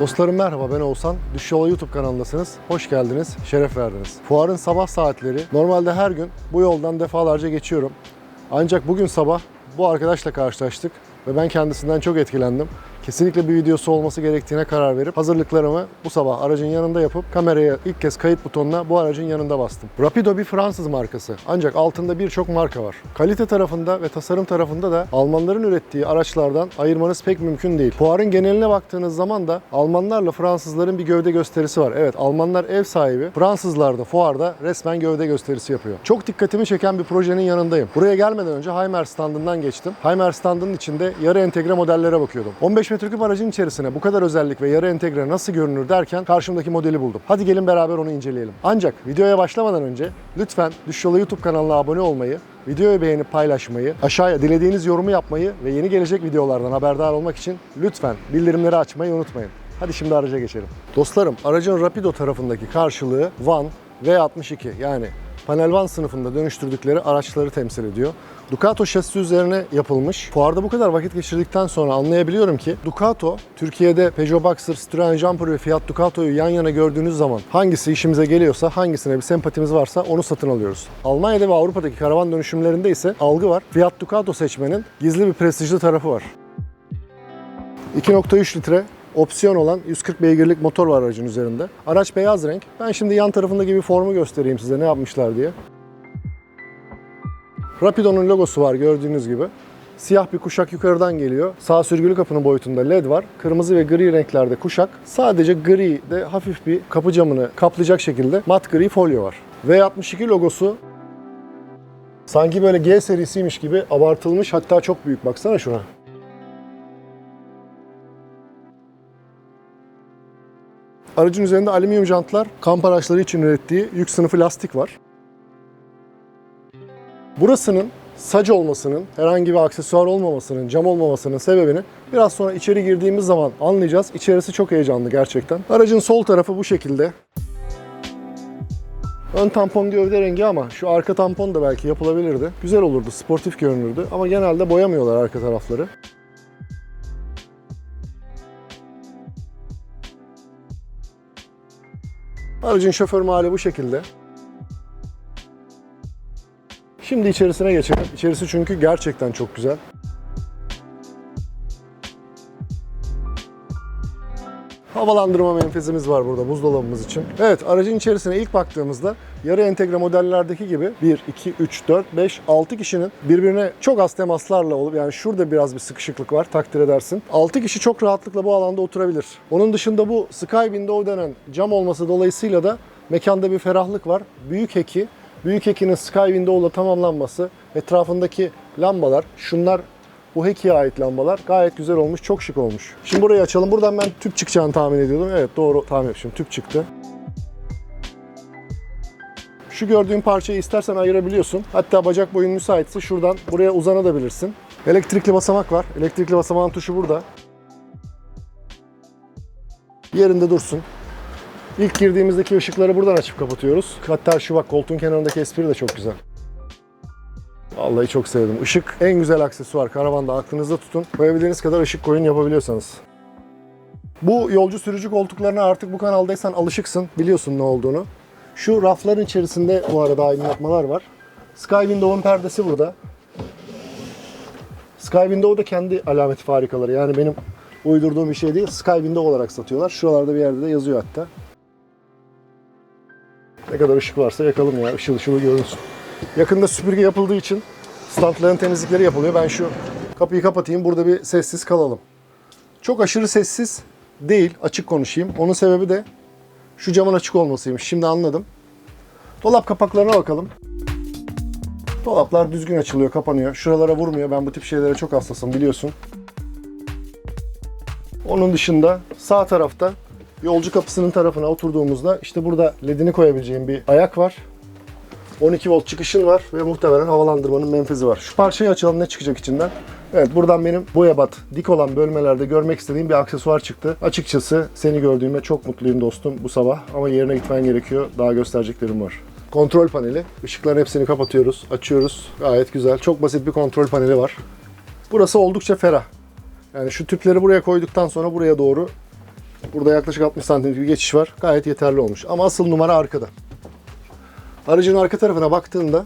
Dostlarım merhaba ben Oğuzhan. Düş Yola YouTube kanalındasınız. Hoş geldiniz, şeref verdiniz. Fuarın sabah saatleri. Normalde her gün bu yoldan defalarca geçiyorum. Ancak bugün sabah bu arkadaşla karşılaştık ve ben kendisinden çok etkilendim. Kesinlikle bir videosu olması gerektiğine karar verip hazırlıklarımı bu sabah aracın yanında yapıp kameraya ilk kez kayıt butonuna bu aracın yanında bastım. Rapido bir Fransız markası ancak altında birçok marka var. Kalite tarafında ve tasarım tarafında da Almanların ürettiği araçlardan ayırmanız pek mümkün değil. Fuarın geneline baktığınız zaman da Almanlarla Fransızların bir gövde gösterisi var. Evet Almanlar ev sahibi, Fransızlar da fuarda resmen gövde gösterisi yapıyor. Çok dikkatimi çeken bir projenin yanındayım. Buraya gelmeden önce Heimer standından geçtim. Heimer standının içinde yarı entegre modellere bakıyordum. 15 metreküp aracın içerisine bu kadar özellik ve yarı entegre nasıl görünür derken karşımdaki modeli buldum. Hadi gelin beraber onu inceleyelim. Ancak videoya başlamadan önce lütfen Düş Yola YouTube kanalına abone olmayı, videoyu beğenip paylaşmayı, aşağıya dilediğiniz yorumu yapmayı ve yeni gelecek videolardan haberdar olmak için lütfen bildirimleri açmayı unutmayın. Hadi şimdi araca geçelim. Dostlarım aracın Rapido tarafındaki karşılığı Van V62 yani Panel Van sınıfında dönüştürdükleri araçları temsil ediyor. Ducato şasisi üzerine yapılmış. Fuarda bu kadar vakit geçirdikten sonra anlayabiliyorum ki Ducato, Türkiye'de Peugeot Boxer, Citroen Jumper ve Fiat Ducato'yu yan yana gördüğünüz zaman hangisi işimize geliyorsa, hangisine bir sempatimiz varsa onu satın alıyoruz. Almanya'da ve Avrupa'daki karavan dönüşümlerinde ise algı var. Fiat Ducato seçmenin gizli bir prestijli tarafı var. 2.3 litre opsiyon olan 140 beygirlik motor var aracın üzerinde. Araç beyaz renk. Ben şimdi yan tarafındaki bir formu göstereyim size ne yapmışlar diye. Rapido'nun logosu var gördüğünüz gibi. Siyah bir kuşak yukarıdan geliyor. Sağ sürgülü kapının boyutunda led var. Kırmızı ve gri renklerde kuşak. Sadece gri de hafif bir kapı camını kaplayacak şekilde mat gri folyo var. V62 logosu sanki böyle G serisiymiş gibi abartılmış hatta çok büyük baksana şuna. Aracın üzerinde alüminyum jantlar, kamp araçları için ürettiği yük sınıfı lastik var. Burasının sac olmasının, herhangi bir aksesuar olmamasının, cam olmamasının sebebini biraz sonra içeri girdiğimiz zaman anlayacağız. İçerisi çok heyecanlı gerçekten. Aracın sol tarafı bu şekilde. Ön tampon gövde rengi ama şu arka tampon da belki yapılabilirdi. Güzel olurdu, sportif görünürdü ama genelde boyamıyorlar arka tarafları. Aracın şoför mahalli bu şekilde. Şimdi içerisine geçelim. İçerisi çünkü gerçekten çok güzel. Havalandırma menfezimiz var burada buzdolabımız için. Evet aracın içerisine ilk baktığımızda yarı entegre modellerdeki gibi 1, 2, 3, 4, 5, 6 kişinin birbirine çok az temaslarla olup yani şurada biraz bir sıkışıklık var takdir edersin. 6 kişi çok rahatlıkla bu alanda oturabilir. Onun dışında bu Sky Window denen cam olması dolayısıyla da mekanda bir ferahlık var. Büyük eki Büyük ekinin Sky Window'la tamamlanması, etrafındaki lambalar, şunlar bu Heki'ye ait lambalar gayet güzel olmuş, çok şık olmuş. Şimdi burayı açalım. Buradan ben tüp çıkacağını tahmin ediyordum. Evet doğru tahmin etmişim. Tüp çıktı. Şu gördüğün parçayı istersen ayırabiliyorsun. Hatta bacak boyun müsaitse şuradan buraya uzanabilirsin. Elektrikli basamak var. Elektrikli basamağın tuşu burada. Yerinde dursun. İlk girdiğimizdeki ışıkları buradan açıp kapatıyoruz. Hatta şu bak koltuğun kenarındaki espri de çok güzel. Vallahi çok sevdim. Işık en güzel aksesuar. Karavanda aklınızda tutun. Koyabildiğiniz kadar ışık koyun yapabiliyorsanız. Bu yolcu sürücü koltuklarına artık bu kanaldaysan alışıksın. Biliyorsun ne olduğunu. Şu rafların içerisinde bu arada aydınlatmalar var. Sky Window'un perdesi burada. Sky Window da kendi alameti farikaları. Yani benim uydurduğum bir şey değil. Sky Window olarak satıyorlar. Şuralarda bir yerde de yazıyor hatta. Ne kadar ışık varsa yakalım ya. Işıl ışıl görünsün. Yakında süpürge yapıldığı için standların temizlikleri yapılıyor. Ben şu kapıyı kapatayım. Burada bir sessiz kalalım. Çok aşırı sessiz değil. Açık konuşayım. Onun sebebi de şu camın açık olmasıymış. Şimdi anladım. Dolap kapaklarına bakalım. Dolaplar düzgün açılıyor, kapanıyor. Şuralara vurmuyor. Ben bu tip şeylere çok hassasım biliyorsun. Onun dışında sağ tarafta yolcu kapısının tarafına oturduğumuzda işte burada ledini koyabileceğim bir ayak var. 12 volt çıkışın var ve muhtemelen havalandırmanın menfezi var. Şu parçayı açalım ne çıkacak içinden. Evet buradan benim boya bat dik olan bölmelerde görmek istediğim bir aksesuar çıktı. Açıkçası seni gördüğüme çok mutluyum dostum bu sabah ama yerine gitmen gerekiyor. Daha göstereceklerim var. kontrol paneli. Işıkların hepsini kapatıyoruz, açıyoruz. Gayet güzel. Çok basit bir kontrol paneli var. Burası oldukça ferah. Yani şu tüpleri buraya koyduktan sonra buraya doğru burada yaklaşık 60 santimlik bir geçiş var. Gayet yeterli olmuş. Ama asıl numara arkada. Aracın arka tarafına baktığında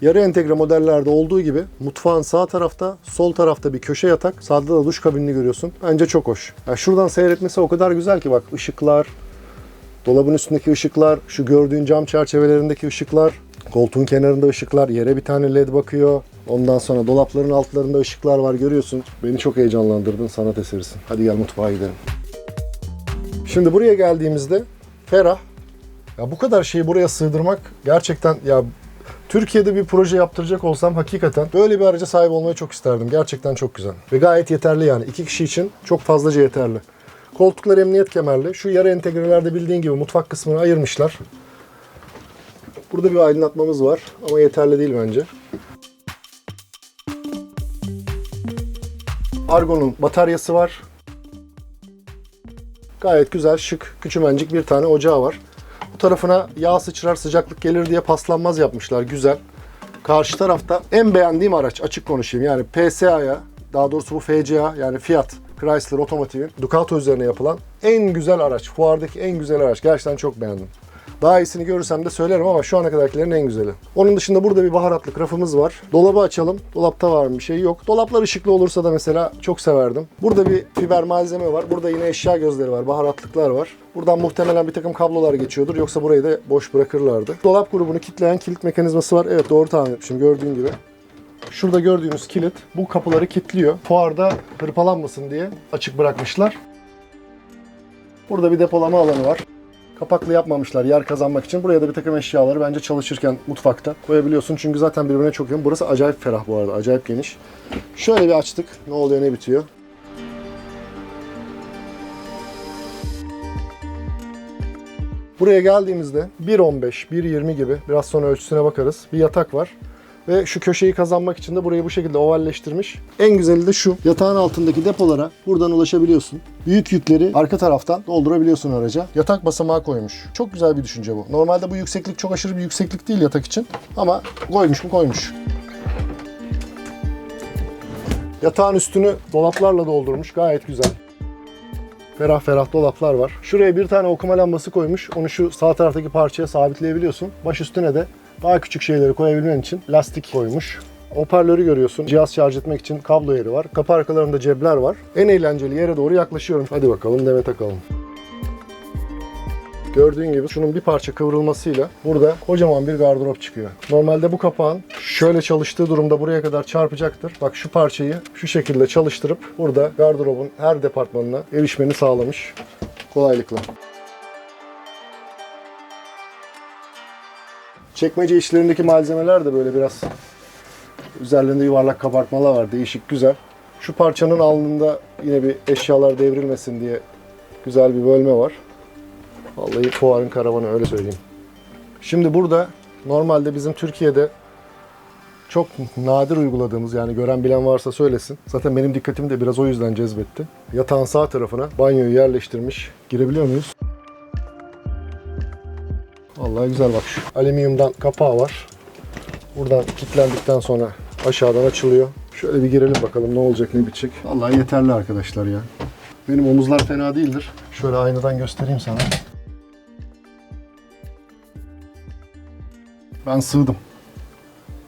yarı entegre modellerde olduğu gibi mutfağın sağ tarafta, sol tarafta bir köşe yatak, sağda da duş kabinini görüyorsun. Bence çok hoş. Yani şuradan seyretmesi o kadar güzel ki bak ışıklar, dolabın üstündeki ışıklar, şu gördüğün cam çerçevelerindeki ışıklar, koltuğun kenarında ışıklar, yere bir tane led bakıyor. Ondan sonra dolapların altlarında ışıklar var görüyorsun. Beni çok heyecanlandırdın sanat eserisin. Hadi gel mutfağa gidelim. Şimdi buraya geldiğimizde ferah. Ya bu kadar şeyi buraya sığdırmak gerçekten ya Türkiye'de bir proje yaptıracak olsam hakikaten böyle bir araca sahip olmayı çok isterdim. Gerçekten çok güzel. Ve gayet yeterli yani. iki kişi için çok fazlaca yeterli. Koltuklar emniyet kemerli. Şu yarı entegrelerde bildiğin gibi mutfak kısmını ayırmışlar. Burada bir aydınlatmamız var ama yeterli değil bence. Argo'nun bataryası var. Gayet güzel, şık, küçümencik bir tane ocağı var. Bu tarafına yağ sıçrar, sıcaklık gelir diye paslanmaz yapmışlar. Güzel. Karşı tarafta en beğendiğim araç, açık konuşayım. Yani PSA'ya, daha doğrusu bu FCA yani Fiat Chrysler Otomotiv'in Ducato üzerine yapılan en güzel araç. Fuardaki en güzel araç. Gerçekten çok beğendim. Daha iyisini görürsem de söylerim ama şu ana kadarkilerin en güzeli. Onun dışında burada bir baharatlık rafımız var. Dolabı açalım. Dolapta var mı bir şey yok. Dolaplar ışıklı olursa da mesela çok severdim. Burada bir fiber malzeme var. Burada yine eşya gözleri var. Baharatlıklar var. Buradan muhtemelen bir takım kablolar geçiyordur. Yoksa burayı da boş bırakırlardı. Dolap grubunu kilitleyen kilit mekanizması var. Evet doğru tahmin etmişim gördüğün gibi. Şurada gördüğünüz kilit bu kapıları kilitliyor. Fuarda hırpalanmasın diye açık bırakmışlar. Burada bir depolama alanı var. Kapaklı yapmamışlar yer kazanmak için. Buraya da bir takım eşyaları bence çalışırken mutfakta koyabiliyorsun. Çünkü zaten birbirine çok yakın. Burası acayip ferah bu arada. Acayip geniş. Şöyle bir açtık. Ne oluyor ne bitiyor. Buraya geldiğimizde 1.15, 1.20 gibi biraz sonra ölçüsüne bakarız. Bir yatak var. Ve şu köşeyi kazanmak için de burayı bu şekilde ovalleştirmiş. En güzeli de şu. Yatağın altındaki depolara buradan ulaşabiliyorsun. Büyük yükleri arka taraftan doldurabiliyorsun araca. Yatak basamağı koymuş. Çok güzel bir düşünce bu. Normalde bu yükseklik çok aşırı bir yükseklik değil yatak için. Ama koymuş mu koymuş. Yatağın üstünü dolaplarla doldurmuş. Gayet güzel. Ferah ferah dolaplar var. Şuraya bir tane okuma lambası koymuş. Onu şu sağ taraftaki parçaya sabitleyebiliyorsun. Baş üstüne de daha küçük şeyleri koyabilmen için lastik koymuş. Hoparlörü görüyorsun. Cihaz şarj etmek için kablo yeri var. Kapı arkalarında cebler var. En eğlenceli yere doğru yaklaşıyorum. Hadi bakalım deme takalım. Gördüğün gibi şunun bir parça kıvrılmasıyla burada kocaman bir gardırop çıkıyor. Normalde bu kapağın şöyle çalıştığı durumda buraya kadar çarpacaktır. Bak şu parçayı şu şekilde çalıştırıp burada gardırobun her departmanına erişmeni sağlamış kolaylıkla. Çekmece içlerindeki malzemeler de böyle biraz üzerlerinde yuvarlak kabartmalar var. Değişik, güzel. Şu parçanın alnında yine bir eşyalar devrilmesin diye güzel bir bölme var. Vallahi fuarın karavanı öyle söyleyeyim. Şimdi burada normalde bizim Türkiye'de çok nadir uyguladığımız yani gören bilen varsa söylesin. Zaten benim dikkatimi de biraz o yüzden cezbetti. Yatağın sağ tarafına banyoyu yerleştirmiş. Girebiliyor muyuz? Vallahi güzel bak şu alüminyumdan kapağı var. Buradan kilitlendikten sonra aşağıdan açılıyor. Şöyle bir girelim bakalım ne olacak ne bitecek. Vallahi yeterli arkadaşlar ya. Benim omuzlar fena değildir. Şöyle aynadan göstereyim sana. Ben sığdım.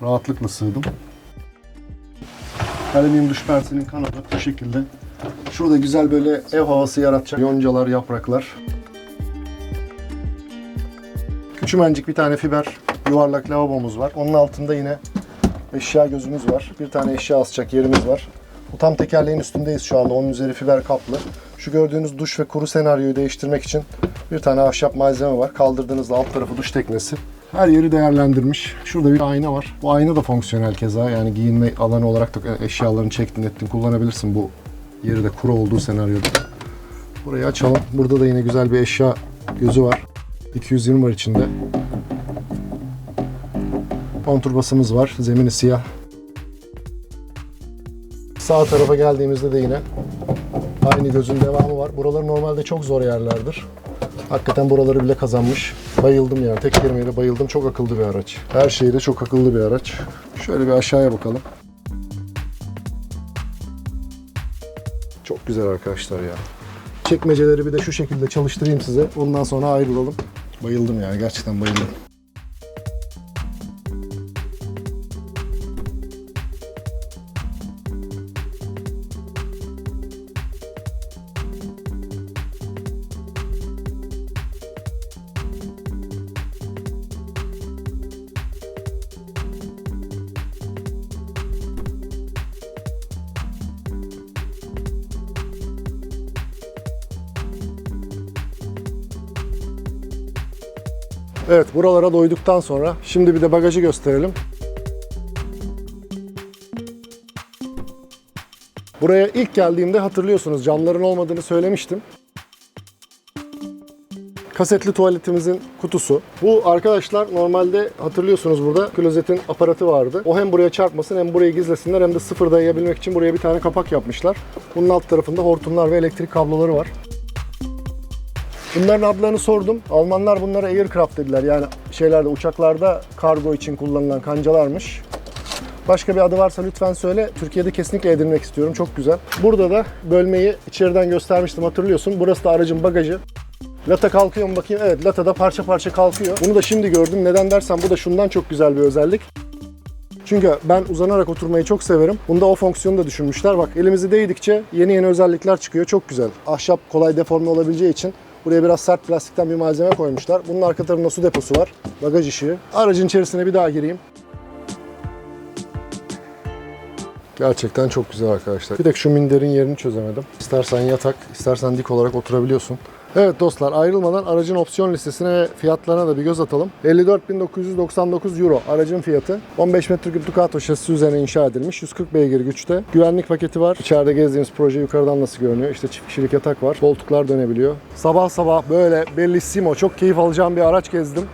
Rahatlıkla sığdım. Alüminyum duş persinin kanadı bu şekilde. Şurada güzel böyle ev havası yaratacak yoncalar, yapraklar. Küçümencik bir tane fiber yuvarlak lavabomuz var. Onun altında yine eşya gözümüz var. Bir tane eşya asacak yerimiz var. Bu tam tekerleğin üstündeyiz şu anda. Onun üzeri fiber kaplı. Şu gördüğünüz duş ve kuru senaryoyu değiştirmek için bir tane ahşap malzeme var. Kaldırdığınızda alt tarafı duş teknesi. Her yeri değerlendirmiş. Şurada bir ayna var. Bu ayna da fonksiyonel keza. Yani giyinme alanı olarak da eşyalarını çektin ettin kullanabilirsin bu yeri de kuru olduğu senaryoda. Burayı açalım. Burada da yine güzel bir eşya gözü var. 220 var içinde. Konturbasımız var. Zemini siyah. Sağ tarafa geldiğimizde de yine aynı gözün devamı var. Buralar normalde çok zor yerlerdir. Hakikaten buraları bile kazanmış. Bayıldım yani. Tek kelimeyle bayıldım. Çok akıllı bir araç. Her şeyde çok akıllı bir araç. Şöyle bir aşağıya bakalım. Çok güzel arkadaşlar ya. Çekmeceleri bir de şu şekilde çalıştırayım size. Ondan sonra ayrılalım. Bayıldım yani. Gerçekten bayıldım. Evet buralara doyduktan sonra şimdi bir de bagajı gösterelim. Buraya ilk geldiğimde hatırlıyorsunuz camların olmadığını söylemiştim. Kasetli tuvaletimizin kutusu. Bu arkadaşlar normalde hatırlıyorsunuz burada klozetin aparatı vardı. O hem buraya çarpmasın hem burayı gizlesinler hem de sıfır dayayabilmek için buraya bir tane kapak yapmışlar. Bunun alt tarafında hortumlar ve elektrik kabloları var. Bunların adlarını sordum. Almanlar bunlara aircraft dediler. Yani şeylerde uçaklarda kargo için kullanılan kancalarmış. Başka bir adı varsa lütfen söyle. Türkiye'de kesinlikle edinmek istiyorum. Çok güzel. Burada da bölmeyi içeriden göstermiştim hatırlıyorsun. Burası da aracın bagajı. Lata kalkıyor mu bakayım? Evet lata da parça parça kalkıyor. Bunu da şimdi gördüm. Neden dersen bu da şundan çok güzel bir özellik. Çünkü ben uzanarak oturmayı çok severim. Bunda o fonksiyonu da düşünmüşler. Bak elimizi değdikçe yeni yeni özellikler çıkıyor. Çok güzel. Ahşap kolay deforme olabileceği için buraya biraz sert plastikten bir malzeme koymuşlar. Bunun arka tarafında su deposu var. Bagaj ışığı. Aracın içerisine bir daha gireyim. Gerçekten çok güzel arkadaşlar. Bir tek şu minderin yerini çözemedim. İstersen yatak, istersen dik olarak oturabiliyorsun. Evet dostlar ayrılmadan aracın opsiyon listesine ve fiyatlarına da bir göz atalım. 54.999 euro aracın fiyatı. 15 metreküp Ducato şasisi üzerine inşa edilmiş. 140 beygir güçte. Güvenlik paketi var. İçeride gezdiğimiz proje yukarıdan nasıl görünüyor? İşte çift kişilik yatak var. Koltuklar dönebiliyor. Sabah sabah böyle bellissimo çok keyif alacağım bir araç gezdim.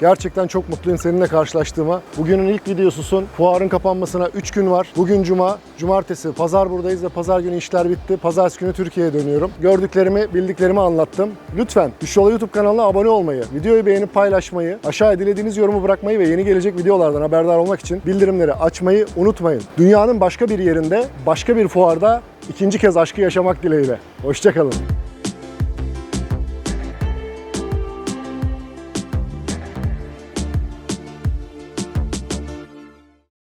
Gerçekten çok mutluyum seninle karşılaştığıma. Bugünün ilk videosusun. Fuarın kapanmasına 3 gün var. Bugün cuma, cumartesi, pazar buradayız ve pazar günü işler bitti. Pazartesi günü Türkiye'ye dönüyorum. Gördüklerimi, bildiklerimi anlattım. Lütfen Düşyola YouTube kanalına abone olmayı, videoyu beğenip paylaşmayı, aşağıya dilediğiniz yorumu bırakmayı ve yeni gelecek videolardan haberdar olmak için bildirimleri açmayı unutmayın. Dünyanın başka bir yerinde, başka bir fuarda ikinci kez aşkı yaşamak dileğiyle. Hoşçakalın.